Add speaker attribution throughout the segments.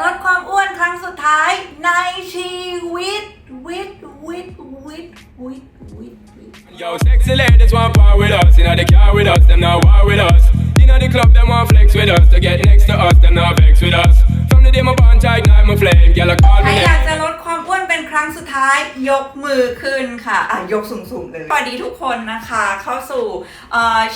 Speaker 1: ลดความอ้วนครั้งสุดท้ายในชีวิต วิตวิตวิตวิตวิตวิต
Speaker 2: Yo, sexy ladies want part with us. Inna the car with us, them not war with us. Inna the club, them want flex with us. To get next to us, them not vex with us. From the day my bond, I ignite my flame. Girl, I call
Speaker 1: ใคร
Speaker 2: me
Speaker 1: อยาก
Speaker 2: name.
Speaker 1: จะลดค วามอ้วนเป็นครั้งสุดท้ายยกมือขึ้นค่ะ อะ ยกสูงๆเลยสวัสดีทุกคนนะคะเข้าสู่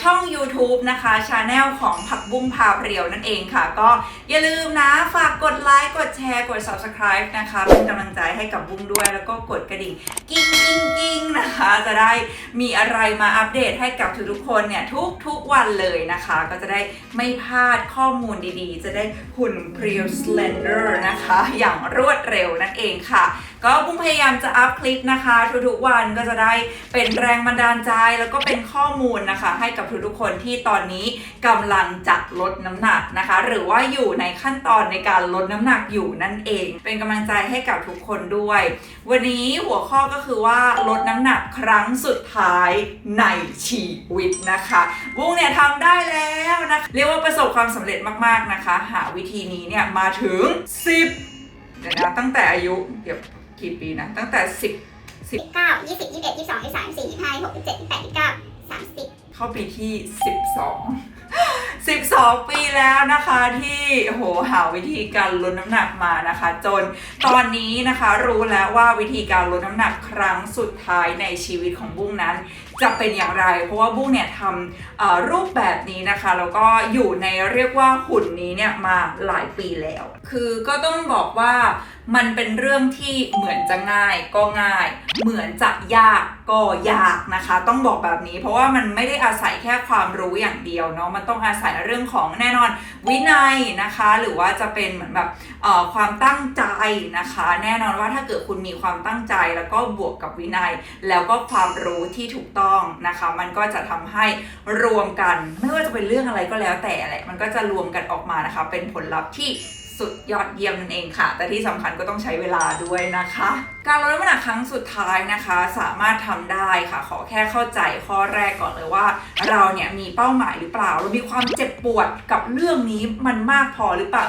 Speaker 1: ช่อง YouTube นะคะชาแนลของผักบุ้งพาเรียวนั่นเองค่ะ ก็อย่าลืมนะ ฝากกดไลค์กดแชร์กด Subscribe นะคะ เป็นกำลังใจให้กับบุ้งด้วย แล้วก็กดกระดิ่งกิ้งกิ้งกิ้งนะคะ จะได้มีอะไรมาอัปเดตให้กับทุกๆคนเนี่ยทุกทุกๆวันเลยนะคะ ก็จะได้ไม่พลาดข้อมูลดีๆ จะได้หุ่นเพรียวสเลนเดอร์นะคะ อย่างรวดเร็วนั่นเองค่ะก็บุ้งพยายามจะอัพคลิปนะคะ ทุกๆวันก็จะได้เป็นแรงบันดาลใจ แล้วก็เป็นข้อมูลนะคะ ให้กับทุกๆคนที่ตอนนี้กำลังจะลดน้ำหนักนะคะ หรือว่าอยู่ในขั้นตอนในการลดน้ำหนักอยู่นั่นเอง เป็นกำลังใจให้กับทุกคนด้วย วันนี้หัวข้อก็คือว่าลดน้ำหนักครั้งสุดท้ายในชีวิตนะคะบุ้งเนี่ยทำได้แล้วนะคะเรียกว่าประสบความสำเร็จมากๆนะคะ หาวิธีนี้เนี่ยมาถึง 10เดี๋ยวนะตั้งแต่อายุเดี๋ยว กี่ปีนะ ตั้งแต่10
Speaker 3: สิบเก้ายี่สิบยี่สิบเอ็ดยี่สิบสองยี่สิบสามยี่สิบสี่ยี่สิบห้ายี่สิบหกยี่สิบเจ็ดยี่สิบแปดยี่สิบเก้าสามสิบ
Speaker 1: เข้าปีที่12 12ปีแล้วนะคะที่โอ้โหหาวิธีการลดน้ำหนักมานะคะ จนตอนนี้นะคะรู้แล้วว่าวิธีการลดน้ำหนักครั้งสุดท้ายในชีวิตของบุ้งนั้น จะเป็นอย่างไร เพราะว่าบุ้งเนี่ยทำรูปแบบนี้นะคะ แล้วก็อยู่ในเรียกว่าหุ่นนี้เนี่ยมาหลายปีแล้ว คือก็ต้องบอกว่ามันเป็นเรื่องที่เหมือนจะง่ายก็ง่าย เหมือนจะยากก็ยากนะคะ ต้องบอกแบบนี้ เพราะว่ามันไม่ได้อาศัยแค่ความรู้อย่างเดียวเนาะมันต้องอาศัยเรื่องของแน่นอนวินัยนะคะ หรือว่าจะเป็นเหมือนแบบความตั้งใจนะคะ แน่นอนว่าถ้าเกิดคุณมีความตั้งใจแล้วก็บวกกับวินัย แล้วก็ความรู้ที่ถูกต้องนะคะ มันก็จะทำให้รวมกัน ไม่ว่าจะเป็นเรื่องอะไรก็แล้วแต่แหละมันก็จะรวมกันออกมานะคะ เป็นผลลัพธ์ที่สุดยอดเยี่ยมนั่นเองค่ะ แต่ที่สำคัญก็ต้องใช้เวลาด้วยนะคะ การลดน้ำหนักครั้งสุดท้ายนะคะ สามารถทำได้ค่ะ ขอแค่เข้าใจข้อแรกก่อนเลยว่า เราเนี่ยมีเป้าหมายหรือเปล่า เรามีความเจ็บปวดกับเรื่องนี้มันมากพอหรือเปล่า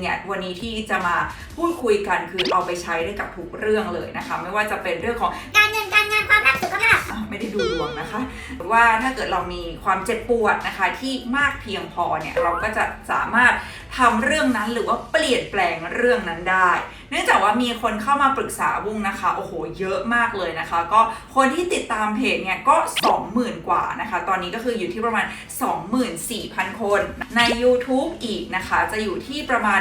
Speaker 1: จริงเนี่ยวันนี้ที่จะมาพูดคุยกันคือเอาไปใช้ได้กับทุกเรื่องเลยนะคะ ไม่ว่าจะเป็นเรื่องของ
Speaker 3: การเงินการงานความรักสุขภาพ
Speaker 1: อ่ ไม่ได้ดูดวงนะคะว่าถ้าเกิดเรามีความเจ็บปวดนะคะ ที่มากเพียงพอเนี่ยเราก็จะสามารถทำเรื่องนั้นหรือว่าเปลี่ยนแปลงเรื่องนั้นได้ เนื่องจากว่ามีคนเข้ามาปรึกษาบุ้งนะคะโอ้โหเยอะมากเลยนะคะ ก็คนที่ติดตามเพจเนี่ยก็ 20,000 กว่านะคะ ตอนนี้ก็คืออยู่ที่ประมาณ 24,000 คนใน YouTube อีกนะคะ จะอยู่ที่ประมาณ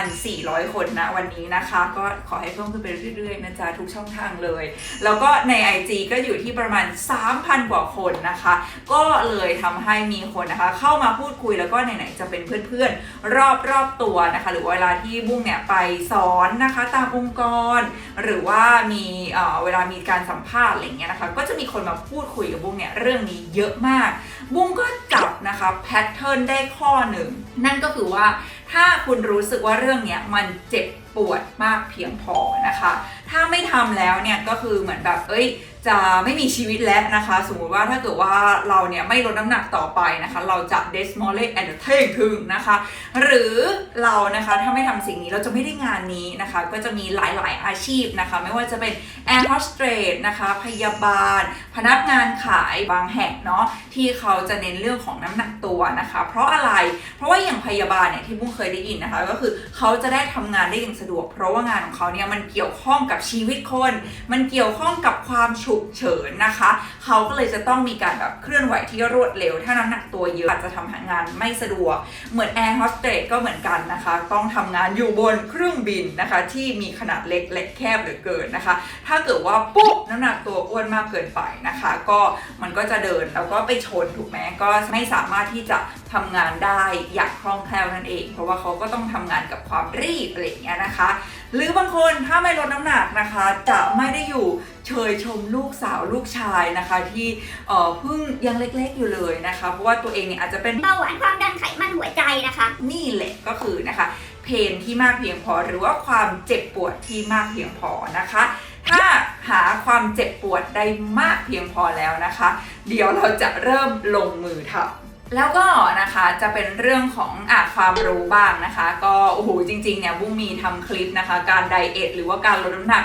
Speaker 1: 1,400 คนนะวันนี้นะคะ ก็ขอให้เพิ่มขึ้นไปเรื่อยๆนะจ๊ะทุกช่องทางเลย แล้วก็ใน IG ก็อยู่ที่ประมาณ 3,000 กว่าคนนะคะ ก็เลยทำให้มีคนนะคะเข้ามาพูดคุยแล้วก็ไหนๆจะเป็นเพื่อนๆ รอบๆตัวนะคะ หรือเวลาที่บุ้งเนี่ยไปสอนนะคะตามองค์กร หรือว่ามีเออเวลามีการสัมภาษณ์อะไรเงี้ยนะคะ ก็จะมีคนมาพูดคุยกับบุ้งเนี่ยเรื่องนี้เยอะมาก บุ้งก็จับนะคะแพทเทิร์นได้ข้อหนึ่ง นั่นก็คือว่าถ้าคุณรู้สึกว่าเรื่องเนี้ยมันเจ็บปวดมากเพียงพอนะคะถ้าไม่ทำแล้วเนี่ยก็คือเหมือนแบบเอ้ยจะไม่มีชีวิตแล้วนะคะ สมมุติว่าถ้าเกิดว่าเราเนี่ยไม่ลดน้ำหนักต่อไปนะคะ เราจะ d e s m o l e and t a k ถึงนะคะ หรือเรานะคะถ้าไม่ทำสิ่งนี้เราจะไม่ได้งานนี้นะคะ ก็จะมีหลายๆอาชีพนะคะ ไม่ว่าจะเป็น air hostess นะคะ พยาบาล พนักงานขายบางแห่งเนาะที่เขาจะเน้นเรื่องของน้ำหนักตัวนะคะ เพราะอะไรเพราะว่าอย่างพยาบาลเนี่ยที่บุ้งเคยได้ยินนะคะ ก็คือเขาจะได้ทำงานได้อย่างสะดวก เพราะว่างานของเขาเนี่ยมันเกี่ยวข้องกับชีวิตคน มันเกี่ยวข้องกับความฉุกเฉินนะคะ เขาก็เลยจะต้องมีการแบบเคลื่อนไหวที่รวดเร็ว ถ้าน้ำหนักตัวเยอะอาจจะทำงานไม่สะดวก เหมือนแอร์โฮสเตสก็เหมือนกันนะคะ ต้องทำงานอยู่บนเครื่องบินนะคะ ที่มีขนาดเล็กและแคบเหลือเกินนะคะ ถ้าเกิดว่าปุ๊บน้ำหนักตัวอ้วนมากเกินไปนะคะ ก็มันก็จะเดินแล้วก็ไปชนถูกไหมก็ไม่สามารถที่จะทำงานได้อย่างคล่องแคล่วนั่นเอง เพราะว่าเขาก็ต้องทำงานกับความรีบอะไรอย่างเงี้ยนะคะ หรือบางคนถ้าไม่ลดน้ำหนักนะคะจะไม่ได้อยู่เชยชมลูกสาวลูกชายนะคะที่เอ่อเพิ่งยังเล็กๆอยู่เลยนะคะ เพราะว่าตัวเองเนี่ยอาจจะเป็น
Speaker 3: เบาหวานความดันไขมันหัวใจนะคะ
Speaker 1: นี่แหละก็คือนะคะเพนที่มากเพียงพอหรือว่าความเจ็บปวดที่มากเพียงพอนะคะ ถ้าหาความเจ็บปวดได้มากเพียงพอแล้วนะคะ เดี๋ยวเราจะเริ่มลงมือทำ แล้วก็นะคะจะเป็นเรื่องของอะความรู้บ้างนะคะ ก็โอ้โหจริงๆเนี่ยบุ้งมีทำคลิปนะคะ การไดเอทหรือว่าการลดน้ำหนัก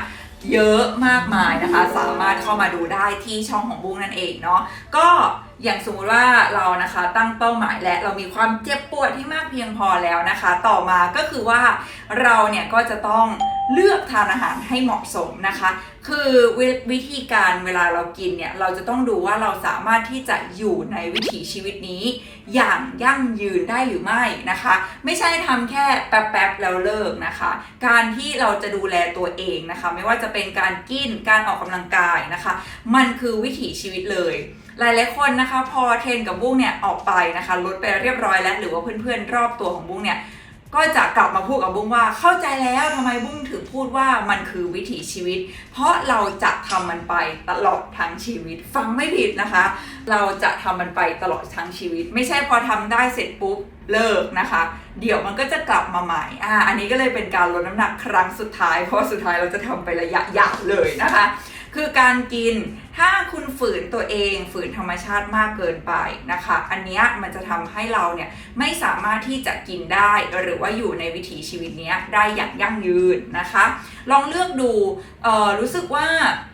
Speaker 1: เยอะมากมายนะคะ สามารถเข้ามาดูได้ที่ช่องของบุ้งนั่นเองเนาะก็ อย่างสมมติว่าเรานะคะตั้งเป้าหมายและเรามีความเจ็บปวดที่มากเพียงพอแล้วนะคะ ต่อมาก็คือว่าเราเนี่ยก็จะต้องเลือกทานอาหารให้เหมาะสมนะคะ คือววิธีการเวลาเรากินเนี่ยเราจะต้องดูว่าเราสามารถที่จะอยู่ในวิถีชีวิตนี้ อย่างยั่งยืนได้หรือไม่นะคะ ไม่ใช่ทำแค่แป๊บๆแล้วเลิกนะคะ การที่เราจะดูแลตัวเองนะคะ ไม่ว่าจะเป็นการกินการออกกำลังกายนะคะ มันคือวิถีชีวิตเลย หลายๆคนนะคะ พอเทรนกับบุ้งเนี่ยออกไปนะคะ ลดไปเรียบร้อยแล้ว หรือว่าเพื่อนๆ รอบตัวของบุ้งเนี่ยก็จะกลับมาพูดกับบุ้งว่าเข้าใจแล้วทำไมบุ้งถึงพูดว่ามันคือวิถีชีวิต เพราะเราจะทำมันไปตลอดทั้งชีวิต ฟังไม่ผิดนะคะ เราจะทำมันไปตลอดทั้งชีวิต ไม่ใช่พอทำได้เสร็จปุ๊บเลิกนะคะ เดี๋ยวมันก็จะกลับมาใหม่อ่าอันนี้ก็เลยเป็นการลดน้ำหนักครั้งสุดท้าย เพราะสุดท้ายเราจะทำไประยะยาวเลยนะคะ คือการกินถ้าคุณฝืนตัวเองฝืนธรรมชาติมากเกินไปนะคะ อันนี้มันจะทำให้เราเนี่ยไม่สามารถที่จะกินได้หรือว่าอยู่ในวิถีชีวิตเนี้ยได้อย่างยั่งยืนนะคะ ลองเลือกดูเอ่อรู้สึกว่า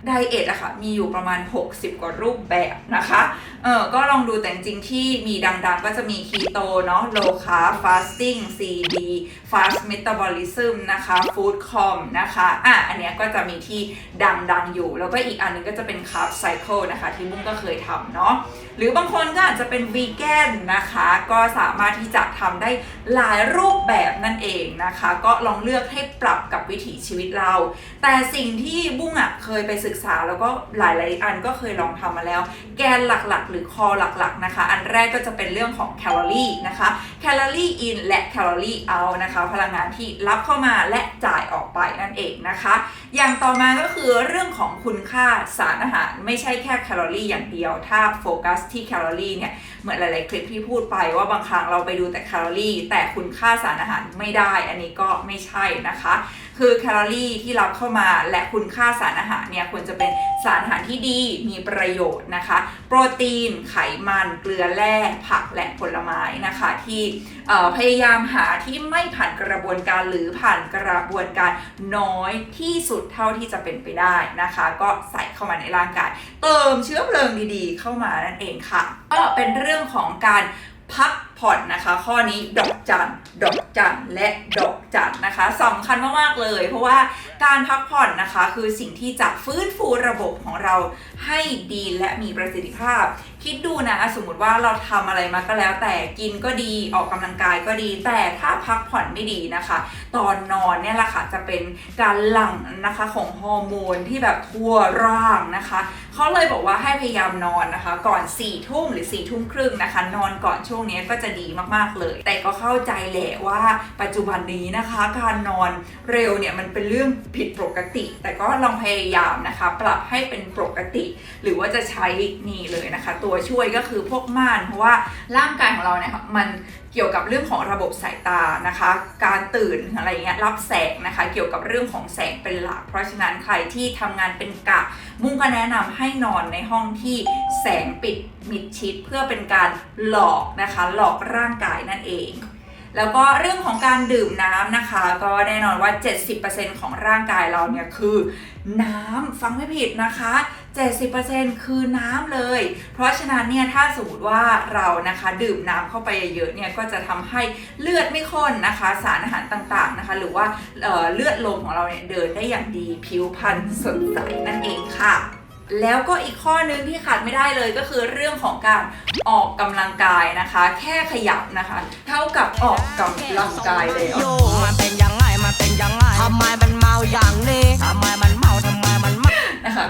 Speaker 1: ไดเอทอะค่ะมีอยู่ประมาณ 60 กว่ารูปแบบนะคะเออก็ลองดูแต่จริงที่มีดังๆ ก็จะมีคีโตเนาะ low carb fasting CD fast metabolism นะคะ food com นะคะอะอันเนี้ยก็จะมีที่ดังๆอยู่ แล้วก็อีกอันหนึงก็จะเป็น carb cycle นะคะที่บุ้งก็เคยทำเนาะ หรือบางคนก็อาจจะเป็นวีแกนนะคะ ก็สามารถที่จะทำได้หลายรูปแบบนั่นเองนะคะ ก็ลองเลือกให้ปรับกับวิถีชีวิตเรา แต่สิ่งที่บุ้งอะเคยไปศึกษาแล้วก็หลายๆอันก็เคยลองทำมาแล้ว แกนหลักๆ หรือคอหลักๆนะคะ อันแรกก็จะเป็นเรื่องของแคลอรี่นะคะแคลอรี่อินและแคลอรี่เอานะคะพลังงานที่รับเข้ามาและจ่ายออกไปนั่นเองนะคะ อย่างต่อมาก็คือเรื่องของคุณค่าสารอาหารไม่ใช่แค่แคลอรี่อย่างเดียวถ้าโฟกัสที่แคลอรี่เนี่ยเหมือนหลาย ๆ คลิปที่พูดไปว่าบางครั้งเราไปดูแต่แคลอรี่ แต่คุณค่าสารอาหารไม่ได้ อันนี้ก็ไม่ใช่นะคะ คือแคลอรี่ที่รับเข้ามาและคุณค่าสารอาหารเนี่ยควรจะเป็นสารอาหารที่ดีมีประโยชน์นะคะ โปรตีน ไขมันเกลือแร่ผักและผลไม้นะคะที่พยายามหาที่ไม่ผ่านกระบวนการหรือผ่านกระบวนการน้อยที่สุดเท่าที่จะเป็นไปได้นะคะ ก็ใส่เข้ามาในร่างกาย เติมเชื้อเพลิงดีๆ เข้ามานั่นเองค่ะ ก็เป็นเรื่องของการพักผ่อนนะคะ ข้อนี้ดอกจันดอกจันและดอกจันนะคะสำคัญมากๆเลย เพราะว่าการพักผ่อนนะคะ คือสิ่งที่จะฟื้นฟูระบบของเราให้ดีและมีประสิทธิภาพ คิดดูนะ สมมติว่าเราทำอะไรมาก็แล้ว แต่กินก็ดีออกกำลังกายก็ดี แต่ถ้าพักผ่อนไม่ดีนะคะ ตอนนอนเนี่ยแหละค่ะจะเป็นการหลั่งนะคะของฮอร์โมนที่แบบทั่วร่างนะคะเขาเลยบอกว่าให้พยายามนอนนะคะ ก่อน4ี่ทุ่มหรือ4ี่ทุ่มครึ่งนะคะ นอนก่อนช่วงนี้ก็จะดีมากๆเลย แต่ก็เข้าใจแหละว่าปัจจุบันนี้นะคะ การนอนเร็วเนี่ยมันเป็นเรื่องผิดปกติ แต่ก็ลองพยายามนะคะ ปรับให้เป็นปกติหรือว่าจะใช้นี่เลยนะคะ ตัวช่วยก็คือพวกม่าน เพราะว่าร่างกายของเราเนี่ยมันเกี่ยวกับเรื่องของระบบสายตานะคะ การตื่นอะไรเงี้ยรับแสงนะคะ เกี่ยวกับเรื่องของแสงเป็นหลัก เพราะฉะนั้นใครที่ทำงานเป็นกะ มุ้งก็แนะนำให้นอนในห้องที่แสงปิดมิดชิด เพื่อเป็นการหลอกนะคะ หลอกร่างกายนั่นเอง แล้วก็เรื่องของการดื่มน้ำนะคะ ก็แน่นอนว่า 70%ของร่างกายเราเนี่ยคือน้ำฟังไม่ผิดนะคะ 70%คือน้ำเลย เพราะฉะนั้นเนี่ยถ้าสมมติว่าเรานะคะดื่มน้ำเข้าไปเยอะๆเนี่ยก็จะทำให้เลือดไม่ข้นนะคะ สารอาหารต่างๆนะคะ หรือว่าเเลือดลมของเราเนี่ยเดินได้อย่างดีผิวพรรณสดใสนั่นเองค่ะ แล้วก็อีกข้อนึงที่ขาดไม่ได้เลยก็คือเรื่องของการออกกำลังกายนะคะ แค่ขยับนะคะ เท่ากับออกกำลังกายแล้ว
Speaker 4: โยมันเป็นยังไงมันเป็นยังไงทำไมมันเมาอย่างนี้ทำไมมันเมาทำไม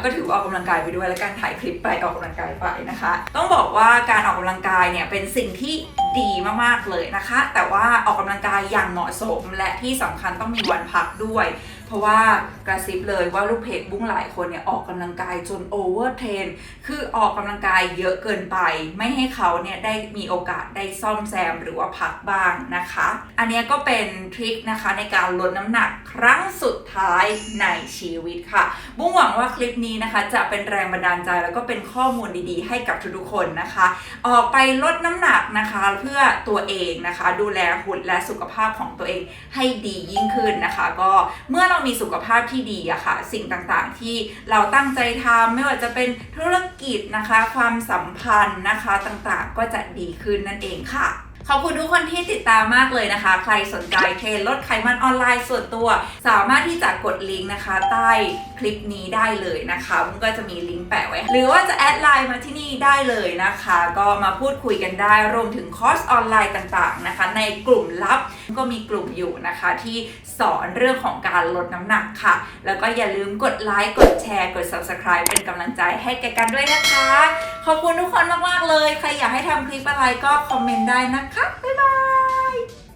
Speaker 1: ก็ถือว่าออกกำลังกายไปด้วย และการถ่ายคลิปไปออกกำลังกายไปนะคะ ต้องบอกว่าการออกกำลังกายเนี่ยเป็นสิ่งที่ดีมากๆเลยนะคะ แต่ว่าออกกำลังกายอย่างเหมาะสม และที่สำคัญต้องมีวันพักด้วย เพราะว่ากระซิบเลยว่าลูกเพจบุ้งหลายคนเนี่ยออกกำลังกายจนโอเวอร์เทรนคือออกกำลังกายเยอะเกินไป ไม่ให้เขาเนี่ยได้มีโอกาสได้ซ่อมแซมหรือว่าพักบ้างนะคะ อันนี้ก็เป็นทริคนะคะในการลดน้ำหนักครั้งสุดท้ายในชีวิตค่ะ บุ้งหวังว่าคลิปนี้นะคะ จะเป็นแรงบันดาลใจแล้วก็เป็นข้อมูลดีๆ ให้กับทุกๆคนนะคะ ออกไปลดน้ำหนักนะคะ เพื่อตัวเองนะคะ ดูแลหุ่นและสุขภาพของตัวเองให้ดียิ่งขึ้นนะคะ ก็เมื่อเรามีสุขภาพที่ดีอะค่ะ สิ่งต่างๆที่เราตั้งใจทำไม่ว่าจะเป็นธุรกิจนะคะ ความสัมพันธ์นะคะต่างๆ ก็จะดีขึ้นนั่นเองค่ะ ขอบคุณทุกคนที่ติดตามมากเลยนะคะ ใครสนใจเทรนลดไขมันออนไลน์ส่วนตัว สามารถที่จะกดลิงก์นะคะ ใต้คลิปนี้ได้เลยนะคะมันก็จะมีลิงก์แปะไว้ หรือว่าจะแอดไลน์มาที่นี่ได้เลยนะคะ ก็มาพูดคุยกันได้ รวมถึงคอร์สออนไลน์ต่างๆนะคะ ในกลุ่มลับ ก็มีกลุ่มอยู่นะคะ ที่สอนเรื่องของการลดน้ำหนักค่ะ แล้วก็อย่าลืมกดไลค์กดแชร์กด subscribe เป็นกำลังใจให้แกกันด้วยนะคะ ขอบคุณทุกคนมากๆเลย ใครอยากให้ทำคลิปอะไรก็คอมเมนต์ได้นะคะ บ๊ายบาย